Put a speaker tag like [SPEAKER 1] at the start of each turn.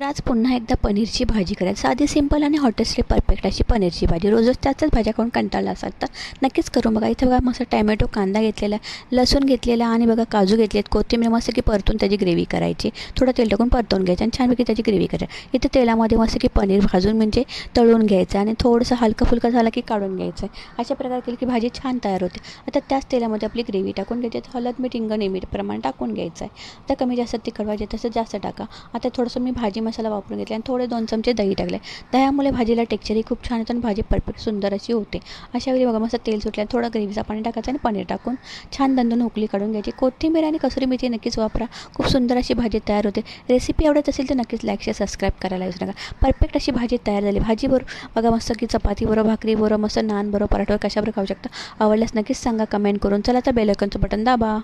[SPEAKER 1] तर आज पुन्हा एकदा पनीरची भाजी करायची. साधी सिंपल आणि हॉटेस्टली परफेक्ट अशी पनीरची भाजी. रोज रोज भाज्या खाऊन कंटाळला असाल तर नक्कीच करू बघा. इथं बघा मस्त टॅमॅटो कांदा घेतलेला आहे लसूण घेतलेला आणि बघा काजू घेतलेत कोथिंबीर मस्त की परतून त्याची ग्रेव्ही करायची. थोडं तेल टाकून परतून घ्यायचं आणि छानपैकी त्याची ग्रेव्ही करायची. इथं तेलामध्ये मस्त की पनीर भाजून म्हणजे तळून घ्यायचं आणि थोडंसं हलकं फुलकं झालं की काढून घ्यायचं. आहे अशा प्रकारे केली की भाजी छान तयार होते. आता त्याच तेलामध्ये आपली ग्रेव्ही टाकून घ्यायची. आहे. हळद मीठ इंग नेहमी प्रमाण टाकून घ्यायचं आहे. आता कमी जास्त तिखट भाजी तसं जास्त टाका. आता थोडंसं मी भाजी मसाला वापरून घेतला आणि थोडे दोन चमचे दही टाकले. दह्यामुळे भाजीला टेक्चरही खूप छान होतं आणि भाजी परफेक्ट सुंदर अशी होते. अशा वेळी बघा मस्त तेल सुटल्या थोडं ग्रेव्हीचा पाणी टाकायचं आणि पनीर टाकून छान दंदून उकली काढून घ्यायची. कोथिंबीर आणि कसुरी मेथी नक्कीच वापरा. खूप सुंदर अशी भाजी तयार होते. रेसिपी आवडत असेल तर नक्कीच लाईक शेअर सबस्क्राईब करायला विसरू नका. परफेक्ट अशी भाजी तयार झाली. भाजी बरोबर बघा मस्त की चपाती बरोबर भाकरी बरोबर मस्त नान बरोबर पराठवर कशाबरोबर खाऊ शकता. आवडल्यास नक्कीच सांगा कमेंट करून. चला तर बेलकनचं बटन दाबा.